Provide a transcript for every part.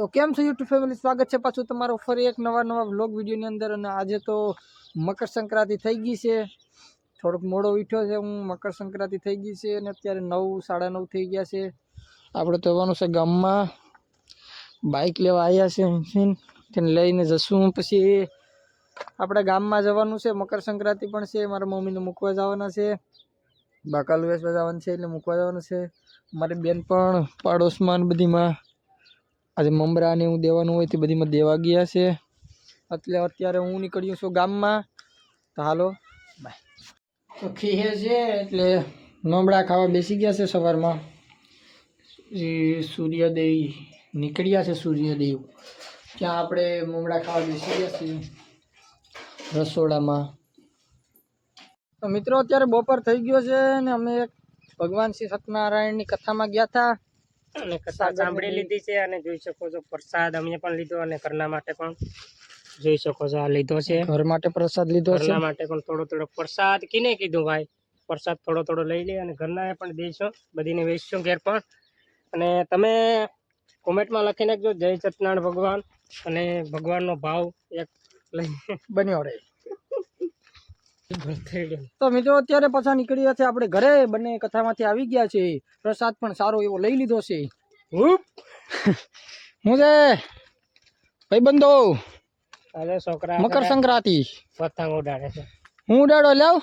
તો કેમ છો યુટ્યુબ ફેમિલી? સ્વાગત છે પાછું તમારો ફરી એક નવા નવા વ્લોગ વિડીયોની અંદર અને આજે તો મકર સંક્રાંતિ થઈ ગઈ છે. થોડોક મોડો ઉઠ્યો છે, હું મકર સંક્રાંતિ થઈ ગઈ છે અને અત્યારે નવ, સાડા નવ થઈ ગયા છે. આપણે તો જવાનું છે ગામમાં. બાઇક લેવા આવ્યા છે અહીંથી. તેને લઈને જશું પછી. આપણે ગામમાં જવાનું છે, મકર સંક્રાંતિ પણ છે, મારા મમ્મીને મૂકવા જવાના છે. બાકાલ વેચવા જવાનું છે, એટલે મૂકવા જવાનું છે. મારી બેન પણ, પાડોશમાં બધીમાં. આજે મમરા ને એવું દેવાનું હોય તે બધીમાં દેવા ગયા છે. એટલે અત્યારે હું નીકળ્યો છું ગામમાં. તો હાલો બાય તો ખીહે છે એટલે મમરા ખાવા બેસી ગયા છે સવારમાં. એ સૂર્યદેવ નીકળ્યા છે સૂર્યદેવ ત્યાં આપણે મમરા ખાવા બેસી ગયા છીએ રસોડામાં. તો મિત્રો, અત્યારે બપોર થઈ ગયો છે ને અમે ભગવાન શ્રી સત્યનારાયણની કથામાં ગયા હતા. અને કથા સાંભળી લીધી. છે અને જોઈ શકો છો પ્રસાદ અમે પણ લીધો અને ઘરના માટે પણ જોઈ શકો છો આ લીધો છે. ઘર માટે પ્રસાદ લીધો છે. ઘરના માટે પણ થોડો થોડો પ્રસાદ કિને કીધું ભાઈ. પ્રસાદ થોડો થોડો લઈ લે અને ઘરના પણ દઈશું બધીને વેચશું ઘેર પણ. અને તમે કોમેન્ટમાં લખી નાખજો જય સત્યનારાયણ ભગવાન. અને ભગવાનનો ભાવ એક લઈ બન્યો રહે. તો મિત્રો અત્યારે પાછા નીકળ્યા છે આપણે ઘરે. બંને કથામાંથી આવી ગયા છે. પ્રસાદ પણ સારો એવો લઈ લીધો છે. હું છે? ભાઈબંધો. અરે છોકરા મકર સંક્રાંતિ. પતંગ ઉડાડે છે. હું ઉડાડો લાવ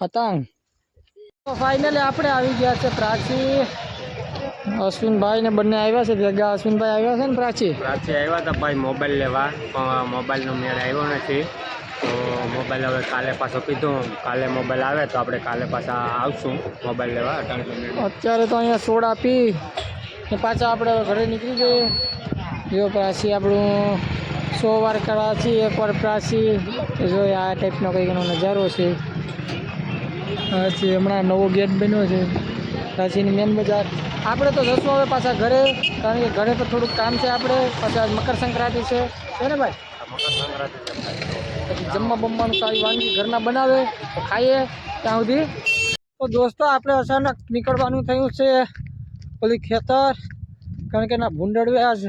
પતંગ. તો ફાઇનલી આપણે આવી ગયા છે પ્રાચી. અશ્વિનભાઈ ને બંને આવ્યા છે. ભેગા અશ્વિનભાઈ આવ્યા છે ને પ્રાચી? રાત્રે આવ્યા હતા ભાઈ મોબાઈલ લેવા પણ મોબાઈલનો મેળ આવ્યો નથી. તો મોબાઈલ હવે કાલે પાછો કીધું, કાલે મોબાઈલ આવે તો આપણે કાલે પાછા આવશું મોબાઈલ લેવા અત્યારે તો અહીંયા સોડા પી, ને પાછા આપણે ઘરે નીકળી જઈએ. જો પ્રાચી આપણું સો વાર કરાચી એકવાર પ્રાચી જો આ ટાઈપનો કંઈક એનો નજારો છે. પછી હમણાં નવો ગેટ બન્યો છે. પ્રાચીની મેન બજાર. આપણે તો જશું હવે પાછા ઘરે, કારણ કે ઘરે તો થોડુંક કામ છે આપણે. પાછા મકર સંક્રાંતિ છે ને ભાઈ? જમવા બમવાનું સારી વાનગી ઘરના બનાવે ખાઈએ ત્યાં સુધી. તો દોસ્તો, આપણે અચાનક નીકળવાનું થયું છે પેલી ખેતર, કારણ કે ના ભૂંડળવે આજ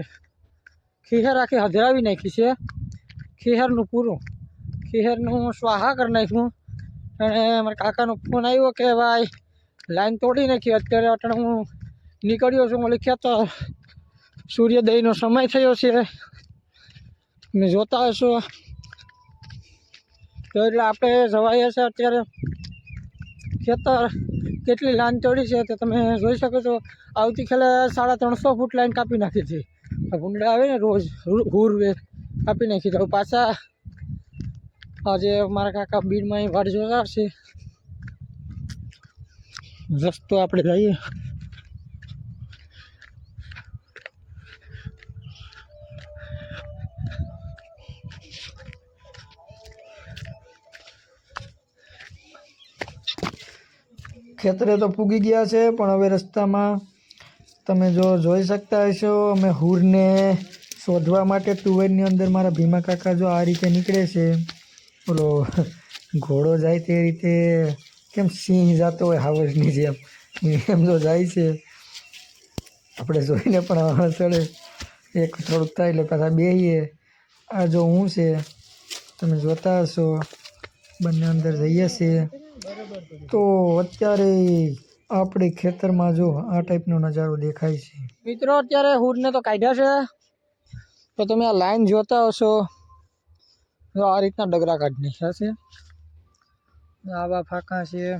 ખીહેર આખી હધરાવી નાખી છે. ખીહેરનું પૂરું. ખીહેરનું સ્વાહા કરી નાખ્યું. અને મારા કાકાનો ફોન આવ્યો કે, ભાઈ, લાઈન તોડી નાખી. અત્યારે અટણ હું નીકળ્યો છું ઓલી ખેતર. સૂર્યોદયનો સમય થયો છે. તમે જોતા હશો. તો એટલે આપણે જવાઈએ છે અત્યારે. ખેતર કેટલી લાઈન ચડી છે તે તમે જોઈ શકો છો. આવતી ખેલે સાડા ત્રણસો ફૂટ લાઈન કાપી નાખી હતી ભૂંડા આવે ને રોજ હુર- હુરવે કાપી નાખી તો પાછા આજે મારા કાકા બીડમાં એ વાડ જોતા છે રસ્તો આપણે જઈએ. ખેતરે તો પૂગી ગયા છે, પણ હવે રસ્તામાં તમે જો જોઈ શકતા હશો, અમે હુરને શોધવા માટે ટુવેરની અંદર મારા ભીમા કાકા જો આ રીતે નીકળે છે. ઓલો ઘોડો જાય તે રીતે, કેમ સિંહ જતો હોય હાવજની જેમ, એમ જો જાય છે. આપણે જોઈને પણ ચડે એક થોડુંક થાય એટલે પાછા બેહીએ. આ જો હું છે, તમે જોતા હશો. બંને અંદર જઈએ છીએ. તો અત્યારે આપણે ખેતરમાં જો આ ટાઈપનો નજારો દેખાય છે. મિત્રો, અત્યારે હુરને તો કાઢ્યા છે. તો તમે આ લાઈન જોતા હશો. જો આ રીતના ડગરા કાઢી નાખ્યા છે. આવા ફાંકા છે.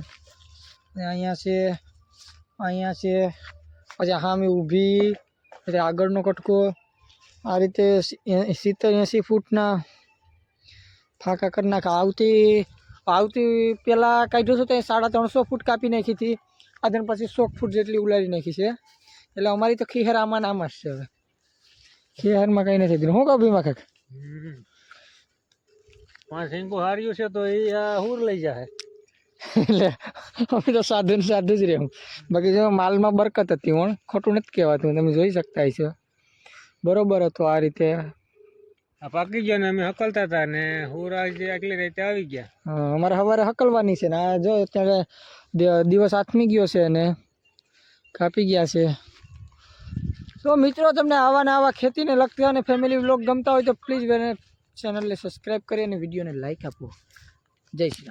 ને અહીંયા છે અહીંયા છે. પછી સામે ઊભી. પછી આગળનો કટકો. આ રીતે સિત્તેર એંસી ફૂટના ફાંકા કરી નાખા આવતી આવતી પહેલાં કાઢ્યું હતું તે સાડા ત્રણસો ફૂટ કાપી નાખી હતી. આદન પછી સો ફૂટ જેટલી ઉલાડી નાખી છે. એટલે અમારી તો ખીહેર આમાં આમાં જ છે હવે. ખીહેરમાં કંઈ નથી દીધું હું કહું ભીમા કાક? પાંચ સિંકુ હાર્યું છે તો એ હુર લઈ જાય એટલે અમે તો સાધુ સાધુ જ રહેવું. બાકી જો માલમાં બરકત હતી હું ખોટું નથી કહેવાતું. તમે જોઈ શકતા છો બરોબર હતો આ રીતે. આ પાકી ગયો ને અમે હકલતા હતા ને હુરાજ આગલી રીતે આવી ગયા. અમારે સવારે હકલવાની છે ને, આ જો અત્યારે દિવસ આથમી ગયો છે ને, કાપી ગયા છે. તો મિત્રો, તમને આવા ને આવા ખેતીને લગતા અને ફેમિલી વ્લોગ ગમતા હોય તો પ્લીઝ ચેનલને સબસ્ક્રાઈબ કરી અને વિડીયોને લાઈક આપો. જય શ્રી રામ.